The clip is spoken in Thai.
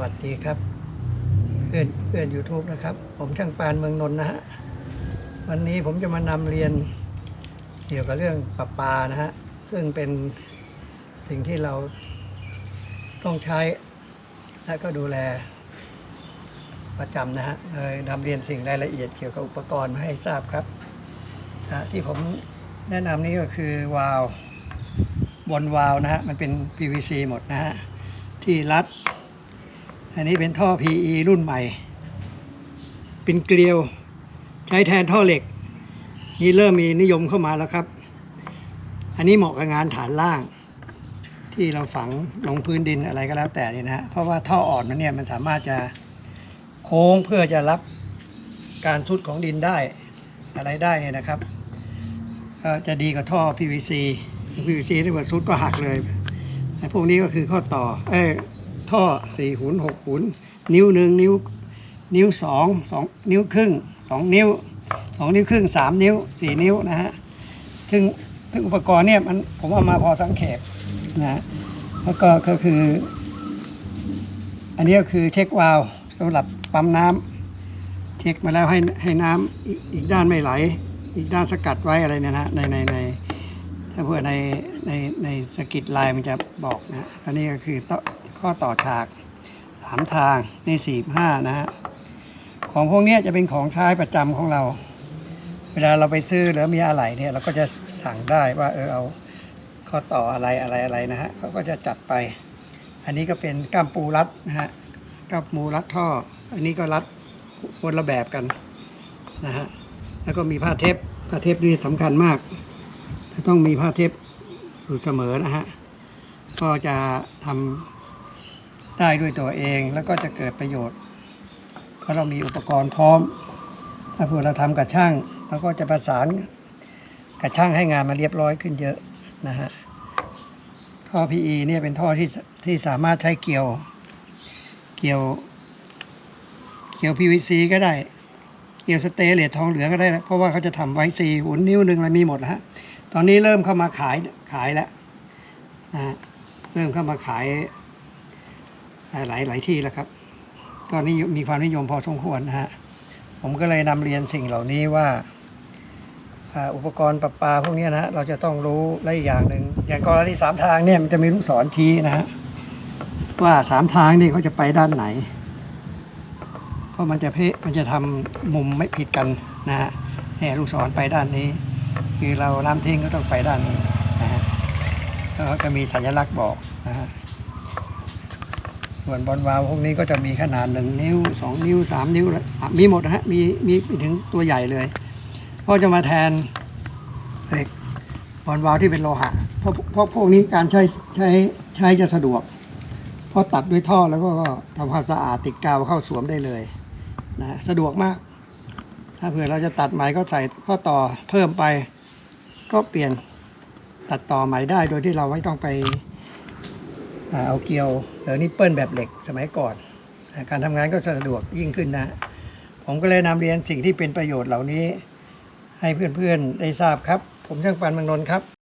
วัสดีครับ เพื่อนเพื่อนยูทูบนะครับ ผมช่างปานเมืองนนท์นะฮะ วันนี้ผมจะมานำเรียนเกี่ยวกับเรื่องประปานะฮะ ซึ่งเป็นสิ่งที่เราต้องใช้ และก็ดูแลประจำนะฮะเลยนำเรียนสิ่งรายละเอียดเกี่ยวกับอุปกรณ์มาให้ทราบครับ ที่ผมแนะนำนี่ก็คือวาล์วบนวาล์วนะฮะ มันเป็น PVC หมดนะฮะ ที่รัด อันนี้เป็นท่อ PE รุ่นใหม่ เป็นเกลียว ใช้แทนท่อเหล็ก นี่เริ่มมีนิยมเข้ามาแล้วครับ อันนี้เหมาะกับงานฐานล่าง ที่เราฝังลงพื้นดินอะไรก็แล้วแต่นี่นะเพราะว่าท่ออ่อนมันเนี่ยมันสามารถจะโค้งเพื่อจะรับการทุดของดินได้อะไรได้เนี่ยนะครับก็จะดีกว่าท่อ PVC PVC ที่ว่าซุดก็หักเลยไอ้พวกนี้ก็คือข้อต่อ เอ้ ท่อสี่หุนหกหุน นิ้วหนึ่งนิ้วนิ้วสองสองนิ้วครึ่งสองนิ้วสองนิ้วครึ่งสามนิ้วสี่นิ้วนะฮะซึ่งซึ่งอุปกรณ์เนี่ยมันผมเอามาพอสังเขปนะฮะแล้วก็ก็คือ อันนี้ก็คือเช็ควาล์วสำหรับปั๊มน้ำเช็คมาแล้วให้ให้น้ำอีกอีกด้านไม่ไหล อีกด้านสกัดไว้อะไรเนี่ยนะฮะในในใน ถ้าเพื่อในในในสกิดลายมันจะบอกนะอันนี้ก็คือต่อข้อต่อฉากสามทางในสี่ห้านะฮะของพวกนี้จะเป็นของใช้ประจำของเรา เวลาเราไปซื้อหรือมีอะไรเนี่ยเราก็จะสั่งได้ว่าเออเอาข้อต่ออะไรอะไรอะไรนะฮะเขาก็จะจัดไป อันนี้ก็เป็นก้ามปูรัดนะฮะก้ามปูรัดท่อ อันนี้ก็รัดคนละแบบกันนะฮะแล้วก็มีผ้าเทปผ้าเทปนี่สำคัญมาก จะต้องมีผ้าเทปอยู่เสมอนะฮะ ก็จะทำได้ด้วยตัวเองแล้วก็จะเกิดประโยชน์ เพราะเรามีอุปกรณ์พร้อม ถ้าเผื่อเราทำกับช่างเราก็จะประสานกับช่างให้งานมาเรียบร้อยขึ้นเยอะนะฮะ ท่อ PE เนี่ยเป็นท่อที่ที่สามารถใช้เกี่ยว เกี่ยว เกี่ยว PVC ก็ได้ เกี่ยวสเตเลสทองเหลืองก็ได้ เพราะว่าเขาจะทำไว้สี่หุ่นนิ้วหนึ่งอะไรมีหมดฮะ ตอนนี้เริ่มเข้ามาขายขายแล้วนะฮะเริ่มเข้ามาขายหลายหลายที่แล้วครับ ก็นี่มีความนิยมพอสมควรนะฮะผมก็เลยนำเรียนสิ่งเหล่านี้ว่าอุปกรณ์ประปาพวกนี้นะฮะเราจะต้องรู้และอีกอย่างหนึ่งอย่างกรณีสามทางเนี่ยมันจะมีลูกศรชี้นะฮะว่าสามทางนี่เขาจะไปด้านไหน เพราะมันจะเพมันจะทำมุมไม่ผิดกันนะฮะเนี่ยลูกศรไปด้านนี้ คือเราล้ำทิ้งก็ต้องไปด้านนี้นะฮะก็จะมีสัญลักษณ์บอกนะฮะส่วนบอลวาล์วพวกนี้ก็จะมีขนาดหนึ่งนิ้วสองนิ้วสามนิ้วสามมีหมดนะฮะมีมีถึงตัวใหญ่เลยก็จะมาแทนเหล็กบอลวาล์วที่เป็นโลหะเพราะเพราะพวกนี้การใช้ใช้ใช้จะสะดวกเพราะตัดด้วยท่อแล้วก็ทำความสะอาดติดกาวเข้าสวมได้เลยนะสะดวกมาก ถ้าเผื่อเราจะตัดไหมก็ใส่ข้อต่อเพิ่มไป ก็เปลี่ยนตัดต่อไหมได้โดยที่เราไม่ต้องไปอเอาเกลียวหรือนิปเปิลแบบเหล็กสมัยก่อน การทำงานก็สะดวกยิ่งขึ้นนะ ผมก็เลยนำเรียนสิ่งที่เป็นประโยชน์เหล่านี้ ให้เพื่อนๆได้ทราบครับ ผมช่างปันมังนนท์ครับ